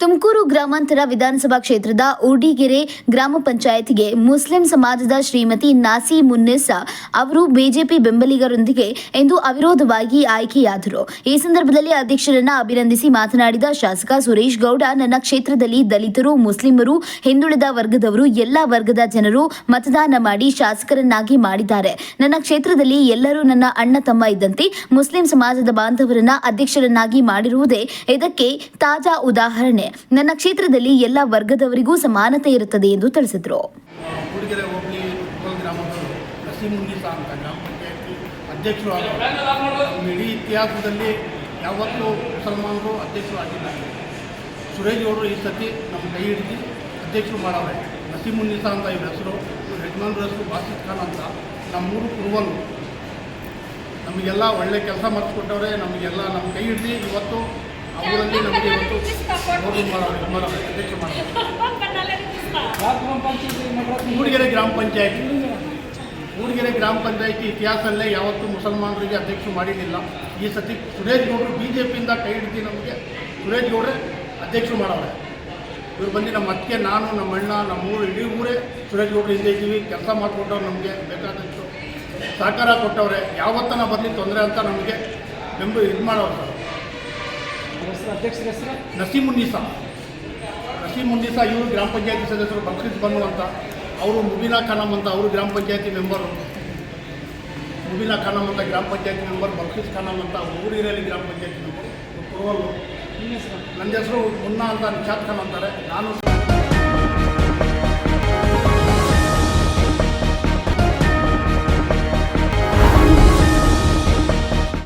ತುಮಕೂರು ಗ್ರಾಮಾಂತರ ವಿಧಾನಸಭಾ ಕ್ಷೇತ್ರದ ಉಡಿಗೆರೆ ಗ್ರಾಮ ಪಂಚಾಯತ್ಗೆ ಮುಸ್ಲಿಂ ಸಮಾಜದ ಶ್ರೀಮತಿ ನಾಸಿ ಮುನ್ನೆಸ್ಸಾ ಅವರು ಬಿಜೆಪಿ ಬೆಂಬಲಿಗರೊಂದಿಗೆ ಇಂದು ಅವಿರೋಧವಾಗಿ ಆಯ್ಕೆಯಾದರು. ಈ ಸಂದರ್ಭದಲ್ಲಿ ಅಧ್ಯಕ್ಷರನ್ನ ಅಭಿನಂದಿಸಿ ಮಾತನಾಡಿದ ಶಾಸಕ ಸುರೇಶ್ ಗೌಡ, ನನ್ನ ಕ್ಷೇತ್ರದಲ್ಲಿ ದಲಿತರು, ಮುಸ್ಲಿಮರು, ಹಿಂದುಳಿದ ವರ್ಗದವರು, ಎಲ್ಲಾ ವರ್ಗದ ಜನರು ಮತದಾನ ಮಾಡಿ ಶಾಸಕರನ್ನಾಗಿ ಮಾಡಿದ್ದಾರೆ. ನನ್ನ ಕ್ಷೇತ್ರದಲ್ಲಿ ಎಲ್ಲರೂ ನನ್ನ ಅಣ್ಣ ತಮ್ಮ ಇದ್ದಂತೆ ಮುಸ್ಲಿಂ ಸಮಾಜದ ಬಾಂಧವರನ್ನ ಅಧ್ಯಕ್ಷರನ್ನಾಗಿ ಮಾಡಿರುವುದೇ ಇದಕ್ಕೆ ತಾಜಾ ಉದಾಹರಣೆ. ನನ್ನ ಕ್ಷೇತ್ರದಲ್ಲಿ ಎಲ್ಲ ವರ್ಗದವರಿಗೂ ಸಮಾನತೆ ಇರುತ್ತದೆ ಎಂದು ತಿಳಿಸಿದರು. ಅಧ್ಯಕ್ಷರು ನಮ್ಮ ಇಡೀ ಇತಿಹಾಸದಲ್ಲಿ ಯಾವತ್ತೂ ಮುಸಲ್ಮಾನರು ಅಧ್ಯಕ್ಷರು ಆಗಿದ್ದಾರೆ ಸುರೇಶ್ ಅವರು ಈ ಸತಿ ನಮ್ಮ ಕೈ ಹಿಡಿದು ಅಧ್ಯಕ್ಷರು ಮಾಡವ್ರೆ. ನಸೀಮುನ್ನಿಸಾ ಅಂತ ಇವ್ರ ಹೆಸರು ಇವ್ರ ಹೆಸರು ಭಾಷಿಸ್ತಾನ ಅಂತ ನಮ್ಮೂರು ಕುರುವಲು ನಮಗೆಲ್ಲ ಒಳ್ಳೆ ಕೆಲಸ ಮಾಡಿಸ್ಕೊಟ್ಟವ್ರೆ, ನಮಗೆಲ್ಲ ನಮ್ಮ ಕೈ ಹಿಡಿದು ಇವತ್ತು ಆ ಊರಲ್ಲಿ ನಮಗೆ ಇವತ್ತು ಬೆಂಬಲ ಅಧ್ಯಕ್ಷ ಮೂಡಿಗೆರೆ ಗ್ರಾಮ ಪಂಚಾಯತಿ. ಮೂಡಿಗೆರೆ ಗ್ರಾಮ ಪಂಚಾಯತಿ ಇತಿಹಾಸದಲ್ಲೇ ಯಾವತ್ತೂ ಮುಸಲ್ಮಾನರಿಗೆ ಅಧ್ಯಕ್ಷ ಮಾಡಿರಲಿಲ್ಲ. ಈ ಸತಿ ಸುರೇಶ್ ಗೌಡರು ಬಿ ಜೆ ಪಿಯಿಂದ ಕೈ ಹಿಡಿದು ನಮಗೆ ಸುರೇಶ್ ಗೌಡ್ರೆ ಅಧ್ಯಕ್ಷರು ಮಾಡವ್ರೆ. ಇವ್ರು ಬಂದು ನಮ್ಮ ಅತ್ತಿಗೆ ನಾನು ನಮ್ಮ ಅಣ್ಣ ನಮ್ಮ ಊರು ಇಡೀ ಊರೇ ಸುರೇಶ್ ಗೌಡ್ರು ಹಿಂದೆ ಇದ್ದೀವಿ. ಕೆಲಸ ಮಾಡಿಕೊಟ್ಟವ್ರು ನಮಗೆ ಬೇಕಾದಷ್ಟು ಸಹಕಾರ ಕೊಟ್ಟವ್ರೆ. ಯಾವತ್ತನ ಬರಲಿ ತೊಂದರೆ ಅಂತ ನಮಗೆ ಬೆಂಬಲ ಇದು ಮಾಡೋರು ನಸೀಮುನ್ನೀಸಾ ನಸೀಮುನ್ನೀಸಾ ಇವರು ಗ್ರಾಮ ಪಂಚಾಯತಿ ಸದಸ್ಯರು ಬಕ್ರೀದ್ ಬನ್ನು ಅಂತ. ಅವರು ಮುಬೀನಾ ಖಾನಮ್ ಅಂತ ಅವರು ಗ್ರಾಮ ಪಂಚಾಯತಿ ಮೆಂಬರು. ಮುಬೀನಾ ಖಾನಮ್ ಅಂತ ಗ್ರಾಮ ಪಂಚಾಯತಿ ಮೆಂಬರ್ ಬಕ್ರೀದ್ ಖಾನಮ್ ಅಂತ ಊರಿನಲ್ಲಿ ಗ್ರಾಮ ಪಂಚಾಯತಿ ಮೆಂಬರ್. ಕುರುವಲ್ಲು ಹೆಸರು? ನನ್ನ ಹೆಸರು ಮುನ್ನಾ ಅಂತ ನಿಶಾದ್ ಖಾನ್ ಅಂತಾರೆ. ನಾನು